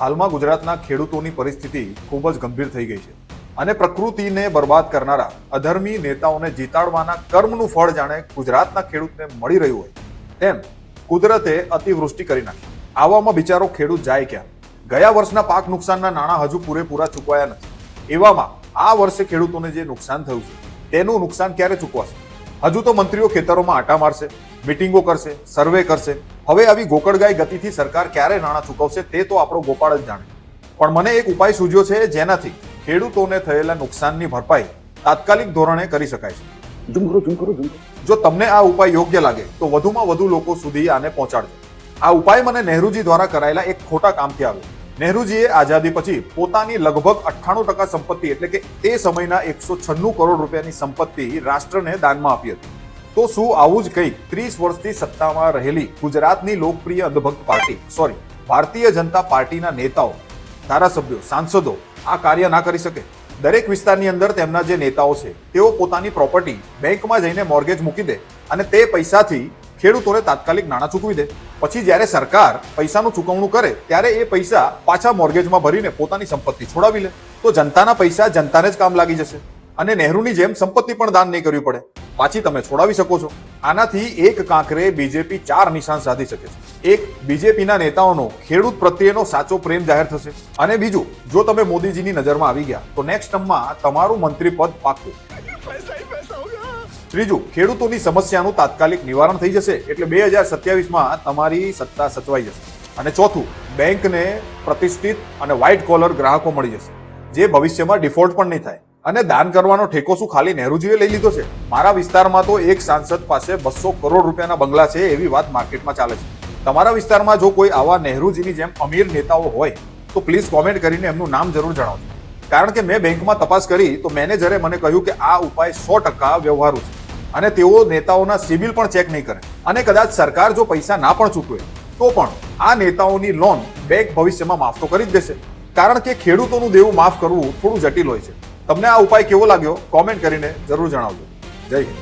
હાલમાં ગુજરાતના ખેડૂતોની પરિસ્થિતિ ખૂબ જ ગંભીર થઈ ગઈ છે અને પ્રકૃતિને બરબાદ કરનારા અધર્મી નેતાઓને જીતાડવાના કર્મનું ફળ જાણે ગુજરાતના ખેડૂતને મળી રહ્યું હોય તેમ કુદરતે અતિવૃષ્ટિ કરી નાખી. આવામાં બિચારો ખેડૂત જાય ક્યાં? ગયા વર્ષના પાક નુકસાનના નાણાં હજુ પૂરેપૂરા ચૂકવાયા નથી. એવામાં આ વર્ષે ખેડૂતોને જે નુકસાન થયું છે, તેનું નુકસાન ક્યારે ચૂકવાશે? હજુ તો મંત્રીઓ ખેતરોમાં આટા મારશે મિટિંગો કરશે સર્વે કરશે. હવે આવી ગોકળગાય ગતિથી સરકાર ક્યારે નાણાં ચૂકવશે તે તો આપણો ગોપાળ જ જાણે. પણ મને એક ઉપાય સૂજ્યો છે જેનાથી ખેડૂતોને થયેલા નુકસાનની ભરપાઈ તાત્કાલિક ધોરણે કરી શકાય છે. જો તમને આ ઉપાય યોગ્ય લાગે તો વધુમાં વધુ લોકો સુધી આને પહોંચાડજો. આ ઉપાય મને નહેરુજી દ્વારા કરાયેલા એક ખોટા કામથી આવ્યો. નહેરુજીએ આઝાદી પછી પોતાની લગભગ અઠ્ઠાણું ટકા સંપત્તિ એટલે કે તે સમયના એકસો છન્નું કરોડ રૂપિયાની સંપત્તિ રાષ્ટ્રને દાનમાં આપી હતી. તો શું આવું જ કંઈક ત્રીસ વર્ષથી સત્તામાં રહેલી ગુજરાતની લોકપ્રિય અંધભક્ત પાર્ટી સોરી ભારતીય જનતા પાર્ટીના નેતાઓ, ધારાસભ્યો, સાંસદો આ કાર્ય ના કરી શકે? દરેક વિસ્તારની અંદર તેમના જે નેતાઓ છે, તેઓ પોતાની પ્રોપર્ટી બેંકમાં જઈને મોર્ગેજ મૂકી દે અને તે પૈસાથી ખેડૂતોને તાત્કાલિક નાણાં ચૂકવી દે. પછી જ્યારે સરકાર પૈસાનું ચૂકવણું કરે, ત્યારે એ પૈસા પાછા મોર્ગેજમાં ભરીને પોતાની સંપત્તિ છોડાવી લે. તો જનતાના પૈસા જનતાને જ કામ લાગી જશે. અને નહેરુની જેમ સંપત્તિ પણ દાન નહીં કરવી પડે. પાછી તમે છોડાવી શકો છો. આનાથી એક કાંકરે બીજેપી ચાર નિશાન સાધી શકે છે. એક, બીજેપીના નેતાઓનો ખેડૂત પ્રત્યેનો સાચો પ્રેમ જાહેર થશે. અને બીજું, જો તમે મોદીજીની નજરમાં આવી ગયા, તો નેક્સ્ટ ટર્મમાં તમારું મંત્રી પદ પાક્કું ત્રીજું, ખેડૂતોની સમસ્યાનું તાત્કાલિક નિવારણ થઈ જશે એટલે બે હજાર સત્યાવીસમાં તમારી સત્તા સચવાઈ જશે. અને ચોથું, બેંકને પ્રતિષ્ઠિત અને વ્હાઇટ કોલર ગ્રાહકો મળી જશે, જે ભવિષ્યમાં ડિફોલ્ટ પણ નહીં થાય. અને દાન કરવાનો ઠેકો શું? ખાલી નહેરુજીએ લઈ લીધો છે. મારા વિસ્તારમાં તો એક સાંસદ પાસે બસો કરોડ રૂપિયાના બંગલા છે એવી વાત માર્કેટમાં ચાલે છે. તમારા વિસ્તારમાં જો કોઈ આવા નહેરુજીની જેમ અમીર નેતાઓ હોય, તો પ્લીઝ કોમેન્ટ કરીને એમનું નામ જરૂર જણાવજો. કારણ કે મેં બેંકમાં તપાસ કરી, તો મેનેજરે મને કહ્યું કે આ ઉપાય સો ટકા વ્યવહારુ છે. અને તેઓ નેતાઓના સિબિલ પણ ચેક નહીં કરે. અને કદાચ સરકાર જો પૈસા ના પણ ચૂકવે, તો પણ આ નેતાઓની લોન બેંક ભવિષ્યમાં માફ તો કરી જ દેશે. કારણ કે ખેડૂતોનું દેવું માફ કરવું થોડું જટિલ હોય છે. તમને આ ઉપાય કેવો લાગ્યો? કોમેન્ટ કરીને જરૂર જણાવજો. જય હિન્દ.